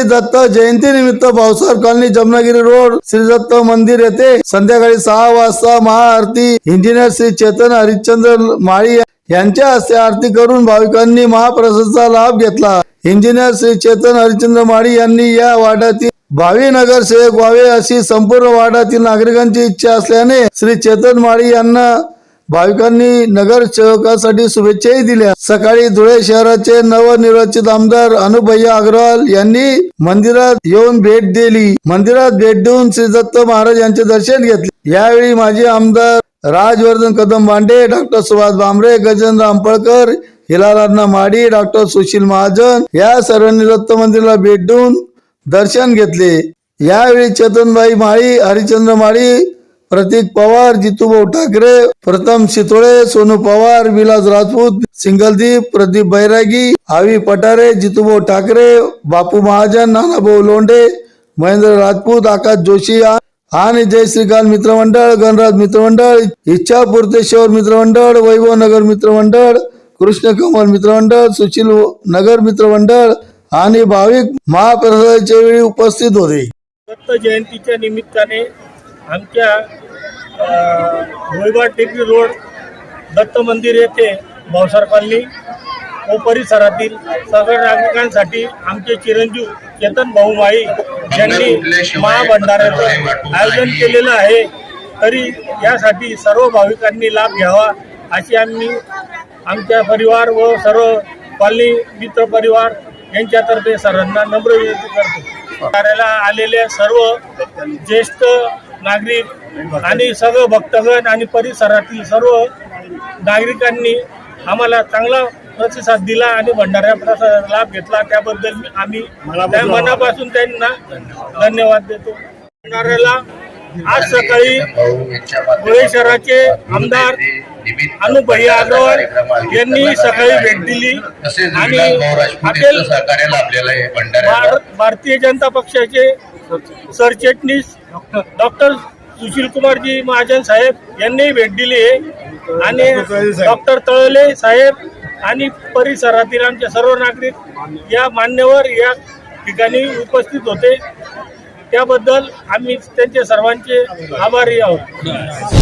श्री दत्त जयंती निमित्त Bhavsar colony Jamnagiri road Shri Datta मंदिर येथे संध्याकाळी सहा वाजता महाआरती. इंजिनियर श्री चेतन हरिश्चंद्र माळी यांच्या हस्ते आरती करून भाविकांनी महाप्रसादचा लाभ घेतला. इंजिनियर श्री चेतन हरिश्चंद्र माळी यांनी या वाड्यातील भावी नगर सेवक व्हावे अशी संपूर्ण वाड्यातील नागरिकांची इच्छा असल्याने श्री चेतन माळी यांना भाविकांनी नगरसेवकासाठी शुभेच्छाही दिल्या. सकाळी धुळे शहराचे नवनिर्वाचित आमदार अनुभैया अग्रवाल यांनी मंदिरात येऊन भेट दिली. मंदिरात भेट देऊन श्री दत्त महाराज यांचे दर्शन घेतले. यावेळी माजी आमदार राजवर्धन कदम बांडे डॉक्टर सुभाष भामरे गजेंद्र आंबळकर हिलालांना माडी डॉक्टर सुशील महाजन या सर्वांनी दत्त मंदिराला भेट देऊन दर्शन घेतले. यावेळी चेतनबाई माळी हरिचंद्र माळी प्रतीक पवार जितूभाऊ ठाकरे प्रथम शितोळे सोनू पवार विलास राजपूत सिंगलदीप प्रदीप बैरागी आवी पटारे जितूभाऊ ठाकरे बापू महाजन नानाभाऊ लोंढे महेंद्र राजपूत आकाश जोशी आणि जय श्रीकांत मित्रमंडळ गणराज मित्रमंडळ इच्छापूर्तेश्वर मित्रमंडळ वैभव नगर मित्रमंडळ कृष्ण कमल मित्रमंडळ सुशील नगर मित्रमंडळ आणि भाविक महाप्रसादाच्या वेळी उपस्थित होते. दत्त जयंतीच्या निमित्ताने आमच्या भोईबा टेकडी रोड दत्त मंदिर येथे भावसार कॉलनी व परिसरातील सगळ्या नागरिकांसाठी आमचे चिरंजीव चेतन भाऊ माळी यांनी महाभंडाऱ्याचं आयोजन केलेलं आहे. तरी यासाठी सर्व भाविकांनी लाभ घ्यावा अशी आम्ही आमच्या परिवार व सर्व कॉलनी मित्र परिवार यांच्यातर्फे सर्वांना नम्र विनंती करतो. कार्याला आलेल्या सर्व ज्येष्ठ नागरिक आणि सर्व भक्तगण आणि परिसरातील सर्व नागरिकांनी आम्हाला चांगला प्रतिसाद दिला आणि भंडाऱ्या प्रसादाचा लाभ घेतला. त्याबद्दल मी- आम्ही मनापासून त्यांना धन्यवाद देतो. भंडाऱ्याला आज सकाळी धुळे शहराचे आमदार अनुभैया अग्रवाल यांनी सकाळी भेट दिली आणि भारतीय जनता पक्षाचे सरचिटणीस डॉक्टर सुशील कुमारजी महाजन साहेब यांनी भेट दिली आहे. आणि डॉक्टर तळले साहेब. आणि परिसरातील आमचे सर्व नागरिक या मान्यवर या ठिकाणी उपस्थित होते. त्याबद्दल आम्ही त्यांचे सर्वांचे आभारी आहोत.